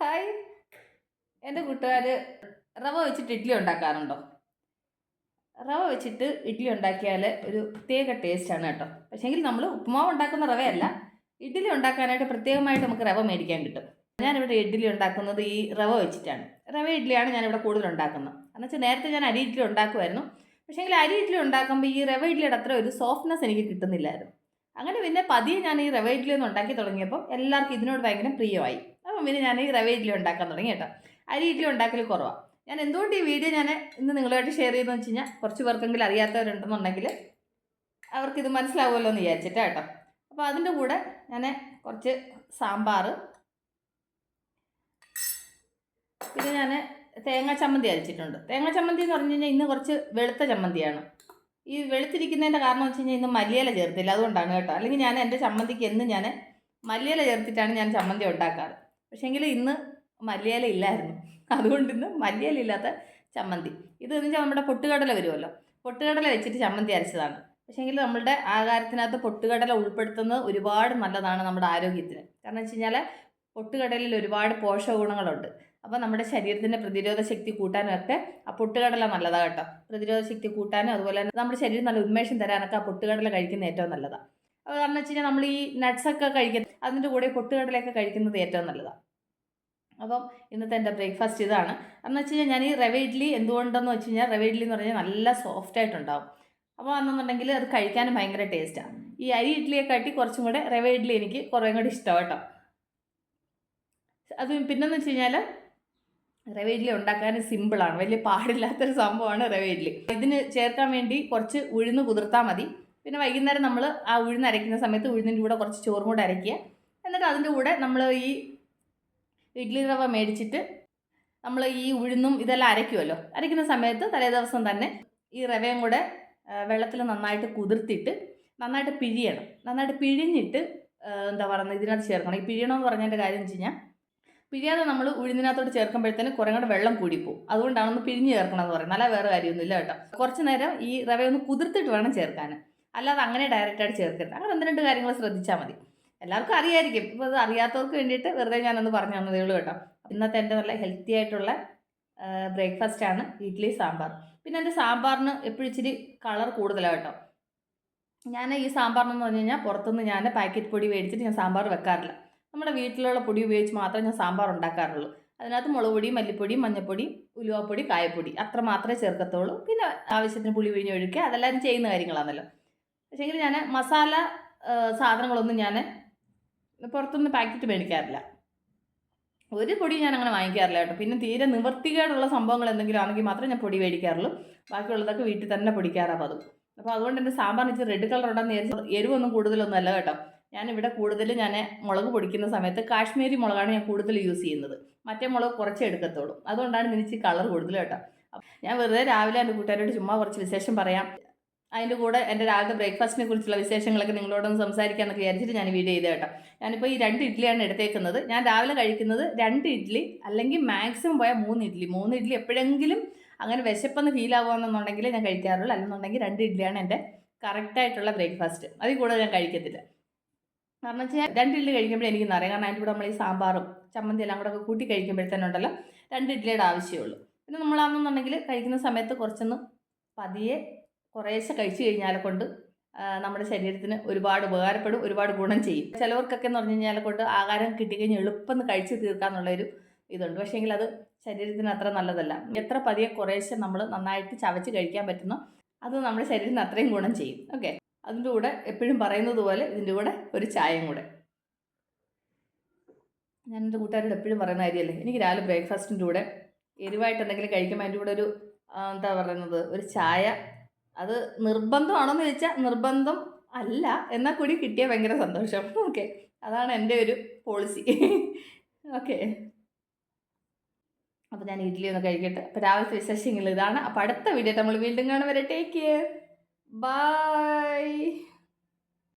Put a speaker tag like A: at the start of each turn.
A: Hi. എന്റെ കൂട്ടുകാർ റവ വെച്ചിട്ട് ഇഡ്ഡലി ഉണ്ടാക്കാറുണ്ടോ? റവ വെച്ചിട്ട് ഇഡ്ഡലി ഉണ്ടാക്കിയാൽ ഒരു പ്രത്യേക ടേസ്റ്റാണ് കേട്ടോ. പക്ഷേങ്കിൽ നമ്മൾ ഉപ്പുമാവ് ഉണ്ടാക്കുന്ന റവയല്ല ഇഡ്ഡലി ഉണ്ടാക്കാനായിട്ട് പ്രത്യേകമായിട്ട് നമുക്ക് റവ മേടിക്കാൻ കിട്ടും. ഞാനിവിടെ ഇഡ്ഡലി ഉണ്ടാക്കുന്നത് ഈ റവ വെച്ചിട്ടാണ്. റവ ഇഡ്ഡലിയാണ് ഞാനിവിടെ കൂടുതൽ ഉണ്ടാക്കുന്നത്. എന്ന് വെച്ചാൽ നേരത്തെ ഞാൻ അരി ഇഡ്ഡലി ഉണ്ടാക്കുമായിരുന്നു പക്ഷേങ്കിൽ അരി ഇഡ്ഡലി ഉണ്ടാക്കുമ്പോൾ ഈ റവ ഇഡ്ഡലിയുടെ അത്ര ഒരു സോഫ്റ്റ്നെസ് എനിക്ക് കിട്ടുന്നില്ലായിരുന്നു. അങ്ങനെ പിന്നെ പതിയെ ഞാൻ ഈ റവ ഇഡ്ഡലി ഒന്ന് ഉണ്ടാക്കി തുടങ്ങിയപ്പോൾ എല്ലാവർക്കും ഇതിനോട് ഭയങ്കര പ്രിയമായി. പിന്നെ ഞാൻ ഈ റവ ഇഡ്ഡലി ഉണ്ടാക്കാൻ തുടങ്ങി കേട്ടോ. അരി ഇഡ്ഡലി ഉണ്ടാക്കൽ കുറവാണ് ഞാൻ എന്തുകൊണ്ട് ഈ വീഡിയോ ഞാൻ ഇന്ന് നിങ്ങളുമായിട്ട് ഷെയർ ചെയ്തെന്ന് വെച്ച് കഴിഞ്ഞാൽ കുറച്ച് പേർക്കെങ്കിലും അറിയാത്തവരുണ്ടെന്നുണ്ടെങ്കിൽ അവർക്കിത് മനസ്സിലാവുമല്ലോ എന്ന് വിചാരിച്ചിട്ട് കേട്ടോ. അപ്പോൾ അതിന്റെ കൂടെ ഞാൻ കുറച്ച് സാമ്പാർ പിന്നെ ഞാൻ തേങ്ങ ചമ്മന്തി അരച്ചിട്ടുണ്ട്. തേങ്ങ ചമ്മന്തി എന്ന് പറഞ്ഞു കഴിഞ്ഞാൽ ഇന്ന് കുറച്ച് വെളുത്ത ചമ്മന്തിയാണ്. ഈ വെളുത്തിരിക്കുന്നതിന്റെ കാരണം വെച്ച് കഴിഞ്ഞാൽ ഇന്ന് മല്ലിയില ചേർത്തില്ല. അതുകൊണ്ടാണ് കേട്ടോ. അല്ലെങ്കിൽ ഞാൻ എന്റെ ചമ്മന്തിക്ക് എന്ന് ഞാൻ മല്ലിയില ചേർത്തിട്ടാണ് ഞാൻ ചമ്മന്തി ഉണ്ടാക്കാറ്. പക്ഷേങ്കിൽ ഇന്ന് മല്ലിയില ഇല്ലായിരുന്നു. അതുകൊണ്ട് ഇന്ന് മല്ലിയില ഇല്ലാത്ത ചമ്മന്തി. ഇത് എന്ന് വെച്ചാൽ നമ്മുടെ പൊട്ടുകടല വരുമല്ലോ പൊട്ടുകടല വെച്ചിട്ട് ചമ്മന്തി അരച്ചതാണ്. പക്ഷേങ്കിൽ നമ്മളുടെ ആഹാരത്തിനകത്ത് പൊട്ടുകടല ഉൾപ്പെടുത്തുന്നത് ഒരുപാട് നല്ലതാണ് നമ്മുടെ ആരോഗ്യത്തിന്. കാരണം വെച്ച് കഴിഞ്ഞാൽ പൊട്ടുകടലിൽ ഒരുപാട് പോഷക ഗുണങ്ങളുണ്ട് അപ്പോൾ നമ്മുടെ ശരീരത്തിന്റെ പ്രതിരോധ ശക്തി കൂട്ടാനും ഒക്കെ ആ പൊട്ടുകടല നല്ലതാണ് കേട്ടോ. പ്രതിരോധ ശക്തി കൂട്ടാനും അതുപോലെ തന്നെ നമ്മുടെ ശരീരം നല്ല ഉന്മേഷം തരാനൊക്കെ ആ പൊട്ടുകടല കഴിക്കുന്ന ഏറ്റവും നല്ലതാണ് കാരണം വെച്ച് കഴിഞ്ഞാൽ നമ്മൾ ഈ നട്ട്സൊക്കെ കഴിക്കുന്ന അതിന്റെ കൂടെ പൊട്ടുകടലൊക്കെ കഴിക്കുന്നത് ഏറ്റവും നല്ലതാണ് അപ്പം ഇന്നത്തെ എന്റെ ബ്രേക്ക്ഫാസ്റ്റ് ഇതാണ്. കാരണം വെച്ച് കഴിഞ്ഞാൽ ഞാൻ ഈ റവ ഇഡ്ഡലി എന്തുകൊണ്ടെന്ന് വെച്ച് കഴിഞ്ഞാൽ റവ ഇഡ്ഡലി എന്ന് പറഞ്ഞാൽ നല്ല സോഫ്റ്റ് ആയിട്ടുണ്ടാവും. അപ്പോൾ അന്നെന്നുണ്ടെങ്കിൽ അത് കഴിക്കാനും ഭയങ്കര ടേസ്റ്റാണ് ഈ അരി ഇഡ്ഡലിയെ കാട്ടി കുറച്ചും കൂടെ റവ ഇഡ്ഡലി എനിക്ക് കുറേ കൂടി ഇഷ്ടമാണ് കേട്ടോ. അത് പിന്നെന്ന് വെച്ച് കഴിഞ്ഞാൽ റവ ഇഡ്ഡലി ഉണ്ടാക്കാൻ സിമ്പിളാണ് വലിയ പാടില്ലാത്തൊരു സംഭവമാണ് റവ ഇഡ്ഡലി ഇതിന് ചേർക്കാൻ വേണ്ടി കുറച്ച് ഉഴുന്ന് കുതിർത്താൽ മതി. പിന്നെ വൈകുന്നേരം നമ്മൾ ആ ഉഴുന്ന് അരയ്ക്കുന്ന സമയത്ത് ഉഴുന്നിന്റെ കൂടെ കുറച്ച് ചോറും കൂടെ അരയ്ക്കുക. എന്നിട്ട് അതിന്റെ കൂടെ നമ്മൾ ഈ ഇഡ്ഡലി റവ മേടിച്ചിട്ട് നമ്മൾ ഈ ഉഴുന്നും ഇതെല്ലാം അരയ്ക്കുമല്ലോ അരയ്ക്കുന്ന സമയത്ത് തലേ ദിവസം തന്നെ ഈ റവയും കൂടെ വെള്ളത്തിൽ നന്നായിട്ട് കുതിർത്തിട്ട് നന്നായിട്ട് പിഴിയണം. നന്നായിട്ട് പിഴിഞ്ഞിട്ട് എന്താ പറയുന്നത് ഇതിനകത്ത് ചേർക്കണം. ഈ പിഴിയണമെന്ന് പറഞ്ഞതിന്റെ കാര്യം വെച്ച് കഴിഞ്ഞാൽ പിഴിയാതെ നമ്മൾ ഉഴുന്നിനകത്തോട്ട് ചേർക്കുമ്പോഴത്തേന് കുറേ കൂടെ വെള്ളം കൂടിപ്പോവും. അതുകൊണ്ടാണ് ഒന്ന് പിഴിഞ്ഞ് ചേർക്കണം എന്ന് പറയുന്നത്. അല്ല വേറെ കാര്യമൊന്നുമില്ല കേട്ടോ. കുറച്ച് നേരം ഈ റവ ഒന്ന് കുതിർത്തിട്ട് വേണം ചേർക്കാൻ അല്ലാതെ അങ്ങനെ ഡയറക്റ്റായിട്ട് ചേർക്കരുത്. അങ്ങനെ ഒന്ന് രണ്ട് കാര്യങ്ങൾ ശ്രദ്ധിച്ചാൽ മതി. എല്ലാവർക്കും അറിയായിരിക്കും. ഇപ്പോൾ അത് അറിയാത്തവർക്ക് വേണ്ടിയിട്ട് വെറുതെ ഞാനൊന്ന് പറഞ്ഞു തന്നതേ ഉള്ളൂ കേട്ടോ. ഇന്നത്തെ എന്റെ നല്ല ഹെൽത്തി ആയിട്ടുള്ള ബ്രേക്ക്ഫാസ്റ്റ് ആണ് ഇഡ്ഡലി സാമ്പാർ. പിന്നെ എന്റെ സാമ്പാറിന് എപ്പോഴും ഇച്ചിരി കളർ കൂടുതലാണ് കേട്ടോ. ഞാൻ ഈ സാമ്പാറിനെന്ന് പറഞ്ഞു കഴിഞ്ഞാൽ പുറത്തുനിന്ന് ഞാൻ പാക്കറ്റ് പൊടി മേടിച്ചിട്ട് ഞാൻ സാമ്പാർ വെക്കാറില്ല. നമ്മുടെ വീട്ടിലുള്ള പൊടി ഉപയോഗിച്ച് മാത്രമേ ഞാൻ സാമ്പാർ ഉണ്ടാക്കാറുള്ളൂ. അതിനകത്ത് മുളക് പൊടി മല്ലിപ്പൊടി മഞ്ഞൾപ്പൊടി ഉലുവപ്പൊടി കായപ്പൊടി അത്ര മാത്രമേ ചേർക്കത്തുള്ളൂ. പിന്നെ ആവശ്യത്തിന് പുളി പിഴിഞ്ഞൊഴുക്കുക അതെല്ലാം ചെയ്യുന്ന കാര്യങ്ങളാണല്ലോ. പക്ഷേങ്കിൽ ഞാൻ മസാല സാധനങ്ങളൊന്നും ഞാൻ പുറത്തുനിന്ന് പാക്കറ്റ് മേടിക്കാറില്ല. ഒരു പൊടി ഞാൻ അങ്ങനെ വാങ്ങിക്കാറില്ല കേട്ടോ. പിന്നെ തീരെ നിവർത്തികേടുള്ള സംഭവങ്ങൾ എന്തെങ്കിലും ആണെങ്കിൽ മാത്രമേ ഞാൻ പൊടി മേടിക്കാറുള്ളൂ. ബാക്കിയുള്ളതൊക്കെ വീട്ടിൽ തന്നെ പൊടിക്കാറാണ് പതും അപ്പോൾ അതുകൊണ്ട് എന്റെ സാമ്പാറിന് ഇച്ചിരി റെഡ് കളർ ഉണ്ടെന്ന് വിചാരിച്ചു എരിവൊന്നും കൂടുതലൊന്നും അല്ല കേട്ടോ. ഞാനിവിടെ കൂടുതൽ ഞാൻ മുളക് പൊടിക്കുന്ന സമയത്ത് കാശ്മീരി മുളകാണ് ഞാൻ കൂടുതൽ യൂസ് ചെയ്യുന്നത്. മറ്റേ മുളക് കുറച്ചേ എടുക്കത്തുള്ളൂ. അതുകൊണ്ടാണ് ഇതിന് കളർ കൂടുതൽ കേട്ടോ. ഞാൻ വെറുതെ രാവിലെ എന്റെ കൂട്ടുകാരോട് ചുമ്മാ കുറച്ച് വിശേഷം പറയാം. അതിന്റെ കൂടെ എന്റെ രാവിലത്തെ ബ്രേക്ക്ഫാസ്റ്റിനെ കുറിച്ചുള്ള വിശേഷങ്ങളൊക്കെ നിങ്ങളോടൊന്ന് സംസാരിക്കാമെന്നൊക്കെ വിചാരിച്ചിട്ട് ഞാൻ വീഡിയോ ചെയ്ത് കേട്ടോ ഞാനിപ്പോൾ ഈ രണ്ട് ഇഡ്ഡലിയാണ് എടുത്തേക്കുന്നത്. ഞാൻ രാവിലെ കഴിക്കുന്നത് രണ്ട് ഇഡ്ഡലി അല്ലെങ്കിൽ മാക്സിമം പോയാൽ മൂന്ന് ഇഡ്ഡലി. മൂന്ന് ഇഡ്ഡലി എപ്പോഴെങ്കിലും അങ്ങനെ വിശപ്പെന്ന് ഫീൽ ആവുകയെന്നുണ്ടെങ്കിൽ ഞാൻ കഴിക്കാറുള്ളൂ. അല്ലെന്നുണ്ടെങ്കിൽ രണ്ട് ഇഡ്ഡലിയാണ് എന്റെ കറക്റ്റായിട്ടുള്ള ബ്രേക്ക്ഫാസ്റ്റ് അതിൽ കൂടുതൽ ഞാൻ കഴിക്കത്തില്ല. കാരണം വെച്ചാൽ രണ്ട് ഇഡ്ഡലി കഴിക്കുമ്പോഴേ എനിക്ക് അറിയാം? കാരണം അതിന്റെ കൂടെ നമ്മൾ ഈ സാമ്പാറും ചമ്മന്തി എല്ലാം കൂടെ ഒക്കെ കൂട്ടി കഴിക്കുമ്പോഴത്തേനുണ്ടല്ലോ രണ്ട് ഇഡ്ഡലിയുടെ ആവശ്യമുള്ളൂ. പിന്നെ നമ്മളാണെന്നുണ്ടെങ്കിൽ കഴിക്കുന്ന സമയത്ത് കുറച്ചൊന്ന് പതിയെ കുറേശ്ശെ കഴിച്ചു കഴിഞ്ഞാൽ കൊണ്ട് നമ്മുടെ ശരീരത്തിന് ഒരുപാട് ഉപകാരപ്പെടും ഒരുപാട് ഗുണം ചെയ്യും. ചിലവർക്കൊക്കെ എന്ന് പറഞ്ഞു കഴിഞ്ഞാൽ കൊണ്ട് ആഹാരം കിട്ടിക്കഴിഞ്ഞാൽ എളുപ്പം കഴിച്ച് തീർക്കാന്നുള്ളൊരു ഇതുണ്ട്. പക്ഷേങ്കിൽ അത് ശരീരത്തിന് അത്ര നല്ലതല്ല. എത്ര പതിയെ കുറേശ്ശെ നമ്മൾ നന്നായിട്ട് ചവച്ച് കഴിക്കാൻ പറ്റുന്നോ അത് നമ്മുടെ ശരീരത്തിന് അത്രയും ഗുണം ചെയ്യും. ഓക്കെ? അതിന്റെ കൂടെ എപ്പോഴും പറയുന്നത് പോലെ ഇതിന്റെ കൂടെ ഒരു ചായയും കൂടെ. ഞാൻ എന്റെ കൂട്ടുകാരോട് എപ്പോഴും പറയുന്ന കാര്യമല്ലേ എനിക്ക് രാവിലെ ബ്രേക്ക്ഫാസ്റ്റിന്റെ കൂടെ എരിവായിട്ട് എന്തെങ്കിലും കഴിക്കുമ്പോൾ അതിന്റെ കൂടെ ഒരു എന്താ പറയുന്നത് ഒരു ചായ അത് നിർബന്ധമാണോന്ന് ചോദിച്ചാൽ നിർബന്ധം അല്ല. എന്നാൽ കൂടി കിട്ടിയാൽ ഭയങ്കര സന്തോഷം. ഓക്കെ. അതാണ് എന്റെ ഒരു പോളിസി. ഓക്കെ. അപ്പോൾ ഞാൻ ഇഡ്ഡലി ഒന്ന് കഴിക്കട്ടെ. അപ്പോൾ രാവിലത്തെ വിശേഷങ്ങൾ ഇതാണ്. അപ്പോൾ അടുത്ത വീഡിയോ നമ്മൾ വീണ്ടും കാണും വരെ. Take care bye